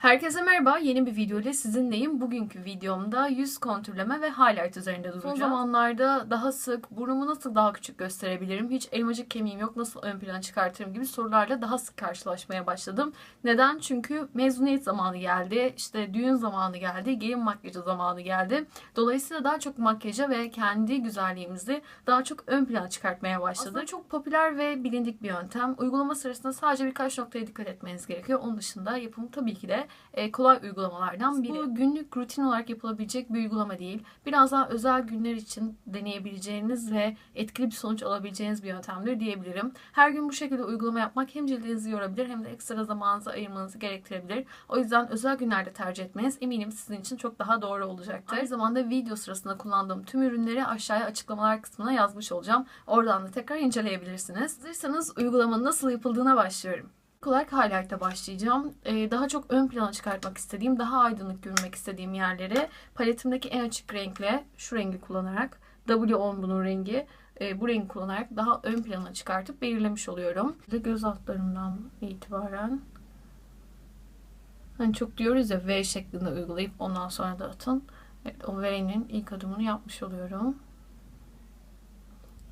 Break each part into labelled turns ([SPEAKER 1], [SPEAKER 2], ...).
[SPEAKER 1] Herkese merhaba, yeni bir video ile sizinleyim. Bugünkü videomda yüz kontürleme ve highlight üzerinde duracağım. Son zamanlarda daha sık burnumu nasıl daha küçük gösterebilirim, hiç elmacık kemiğim yok nasıl ön plana çıkartırım gibi sorularla daha sık karşılaşmaya başladım. Neden? Çünkü mezuniyet zamanı geldi, işte düğün zamanı geldi, gelin makyajı zamanı geldi. Dolayısıyla daha çok makyaja ve kendi güzelliğimizi daha çok ön plana çıkartmaya başladık. Aslında çok popüler ve bilindik bir yöntem. Uygulama sırasında sadece birkaç noktaya dikkat etmeniz gerekiyor. Onun dışında yapımı tabii ki de e, kolay uygulamalardan biri. Bu günlük rutin olarak yapılabilecek bir uygulama değil. Biraz daha özel günler için deneyebileceğiniz ve etkili bir sonuç alabileceğiniz bir yöntemdir diyebilirim. Her gün bu şekilde uygulama yapmak hem cildinizi yorabilir hem de ekstra zamanınızı ayırmanızı gerektirebilir. O yüzden özel günlerde tercih etmeniz eminim sizin için çok daha doğru olacaktır. Aynı zamanda video sırasında kullandığım tüm ürünleri aşağıya açıklamalar kısmına yazmış olacağım. Oradan da tekrar inceleyebilirsiniz. Hazırsanız uygulamanın nasıl yapıldığına başlıyorum. Olarak highlight'a başlayacağım. Ee, daha çok ön plana çıkartmak istediğim, daha aydınlık görünmek istediğim yerleri paletimdeki en açık renkle şu rengi kullanarak W10 bunun rengi. e, bu rengi kullanarak daha ön plana çıkartıp belirlemiş oluyorum. Ve göz altlarımdan itibaren hani çok diyoruz ya V şeklinde uygulayıp ondan sonra da atın. Evet, o V'nin ilk adımını yapmış oluyorum.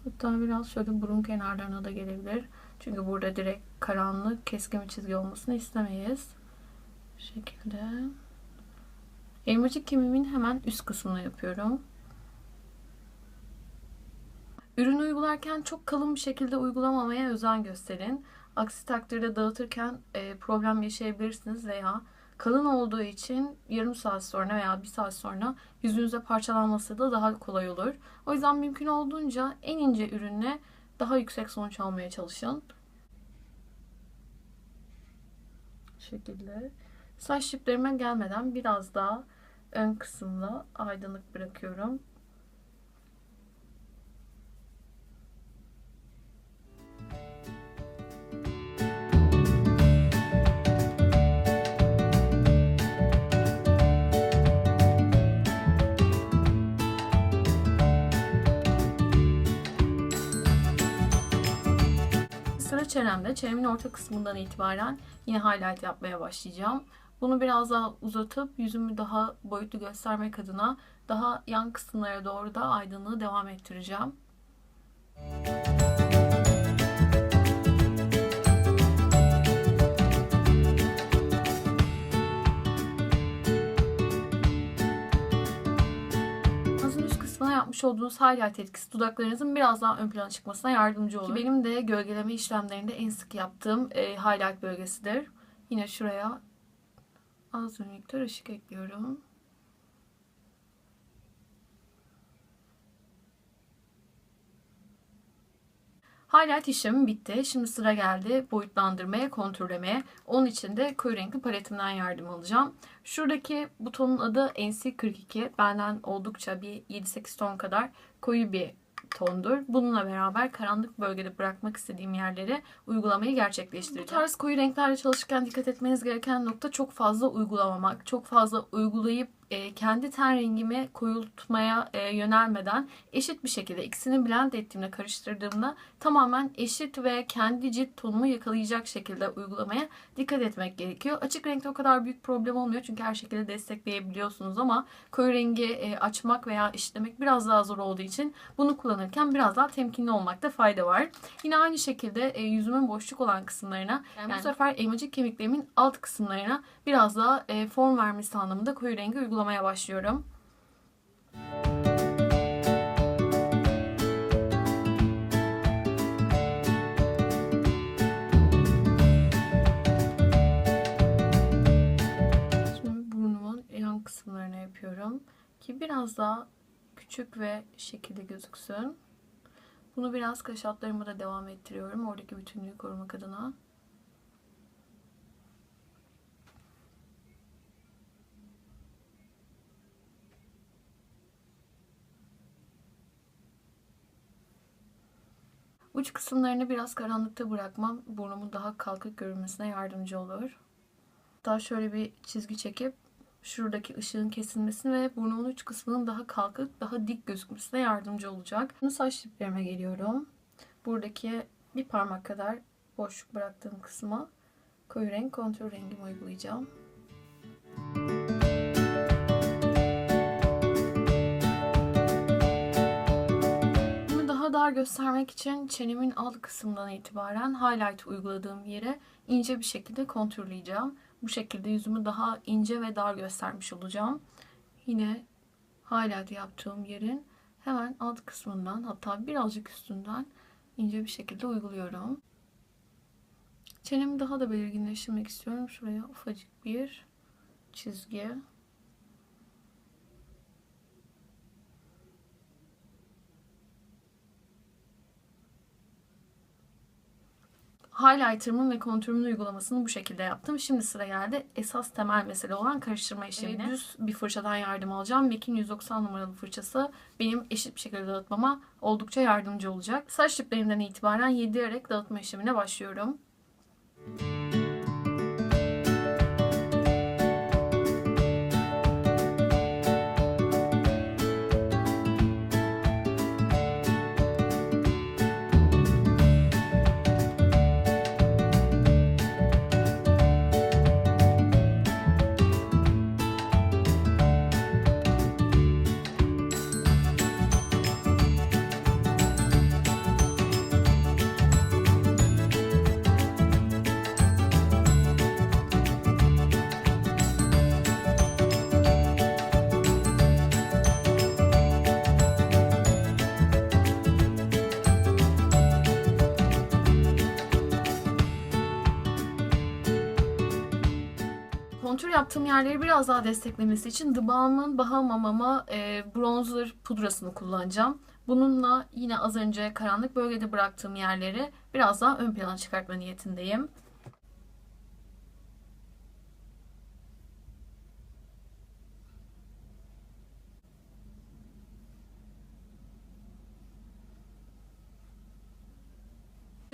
[SPEAKER 1] Hatta biraz şöyle burun kenarlarına da gelebilir. Çünkü burada direkt karanlık keskin bir çizgi olmasını istemeyiz. Bu şekilde. Elmacık kemiğimin hemen üst kısmını yapıyorum. Ürünü uygularken çok kalın bir şekilde uygulamamaya özen gösterin. Aksi takdirde dağıtırken e, problem yaşayabilirsiniz veya kalın olduğu için yarım saat sonra veya bir saat sonra yüzünüze parçalanması da daha kolay olur. O yüzden mümkün olduğunca en ince ürünle daha yüksek sonuç almaya çalışın. Şekilde. Saç diplerime gelmeden biraz daha ön kısımda aydınlık bırakıyorum. Sıra çenemde. Çenemin orta kısmından itibaren yine highlight yapmaya başlayacağım. Bunu biraz daha uzatıp yüzümü daha boyutlu göstermek adına daha yan kısımlara doğru da aydınlığı devam ettireceğim. Ağzın yapmış olduğunuz highlight etkisi dudaklarınızın biraz daha ön plana çıkmasına yardımcı olur. Ki benim de gölgeleme işlemlerinde en sık yaptığım e, highlight bölgesidir. Yine şuraya az bir miktar ışık ekliyorum. Highlight işlemim bitti. Şimdi sıra geldi boyutlandırmaya, kontürlemeye. Onun için de koyu renkli paletimden yardım alacağım. Şuradaki butonun adı NC42. Benden oldukça bir 7-8 ton kadar koyu bir tondur. Bununla beraber karanlık bölgede bırakmak istediğim yerlere uygulamayı gerçekleştireceğim. Bu tarz koyu renklerle çalışırken dikkat etmeniz gereken nokta çok fazla uygulamamak. Çok fazla uygulayıp e, kendi ten rengimi koyultmaya e, yönelmeden eşit bir şekilde ikisini blend ettiğimde karıştırdığımda tamamen eşit ve kendi cilt tonumu yakalayacak şekilde uygulamaya dikkat etmek gerekiyor. Açık renkte o kadar büyük problem olmuyor çünkü her şekilde destekleyebiliyorsunuz ama koyu rengi e, açmak veya işlemek biraz daha zor olduğu için bunu kullanırken biraz daha temkinli olmakta fayda var. Yine aynı şekilde e, yüzümün boşluk olan kısımlarına yani, bu sefer elmacık kemiklerimin alt kısımlarına biraz daha e, form vermesi anlamında koyu rengi uygulamaya başlıyorum. Şimdi burnumun yan kısımlarına yapıyorum ki biraz daha küçük ve şekilde gözüksün. Bunu biraz kaş altlarıma da devam ettiriyorum. Oradaki bütünlüğü korumak adına. Uç kısımlarını biraz karanlıkta bırakmam burnumun daha kalkık görünmesine yardımcı olur. Daha şöyle bir çizgi çekip şuradaki ışığın kesilmesini ve burnumun uç kısmının daha kalkık, daha dik gözükmesine yardımcı olacak. Şimdi saç diplerime geliyorum. Buradaki bir parmak kadar boşluk bıraktığım kısma koyu renk kontrol rengimi uygulayacağım. Dar göstermek için çenemin alt kısmından itibaren highlight uyguladığım yere ince bir şekilde kontürleyeceğim. Bu şekilde yüzümü daha ince ve dar göstermiş olacağım. Yine highlight yaptığım yerin hemen alt kısmından hatta birazcık üstünden ince bir şekilde uyguluyorum. Çenemi daha da belirginleştirmek istiyorum. Şuraya ufacık bir çizgi. Highlighter'ımın ve kontürümün uygulamasını bu şekilde yaptım. Şimdi sıra geldi esas temel mesele olan karıştırma işlemine. Ee, düz bir fırçadan yardım alacağım. MAC'in 190 numaralı fırçası benim eşit bir şekilde dağıtmama oldukça yardımcı olacak. Saç diplerinden itibaren yedirerek dağıtma işlemine başlıyorum. Kontür yaptığım yerleri biraz daha desteklemesi için The Balm'ın Bahama Mama e, bronzer pudrasını kullanacağım. Bununla yine az önce karanlık bölgede bıraktığım yerleri biraz daha ön plana çıkartma niyetindeyim.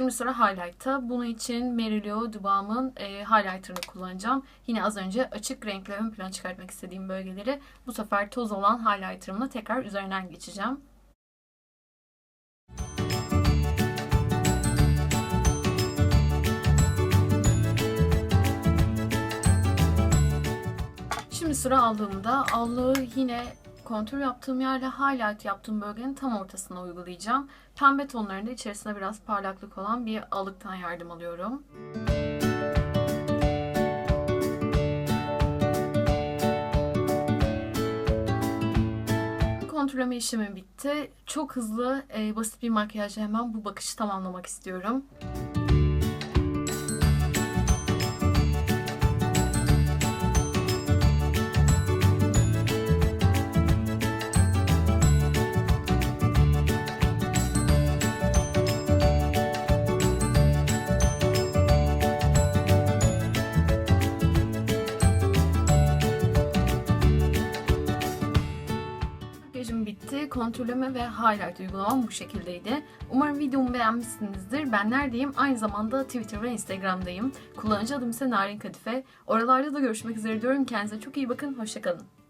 [SPEAKER 1] Şimdi sıra highlight'ta. Bunun için Merilio Dubam'ın e, highlighter'ını kullanacağım. Yine az önce açık renkle ön plana çıkartmak istediğim bölgeleri bu sefer toz olan highlighter'ımla tekrar üzerinden geçeceğim. Şimdi sıra aldığımda allığı yine kontür yaptığım yerle highlight yaptığım bölgenin tam ortasına uygulayacağım. Pembe tonlarında içerisinde biraz parlaklık olan bir alıktan yardım alıyorum. Kontürleme işlemi bitti. Çok hızlı, e, basit bir makyajla hemen bu bakışı tamamlamak istiyorum. Kontürleme ve highlight uygulamam bu şekildeydi. Umarım videomu beğenmişsinizdir. Ben neredeyim? Aynı zamanda Twitter ve Instagram'dayım. Kullanıcı adım ise Narin Kadife. Oralarda da görüşmek üzere diyorum. Kendinize çok iyi bakın. Hoşçakalın.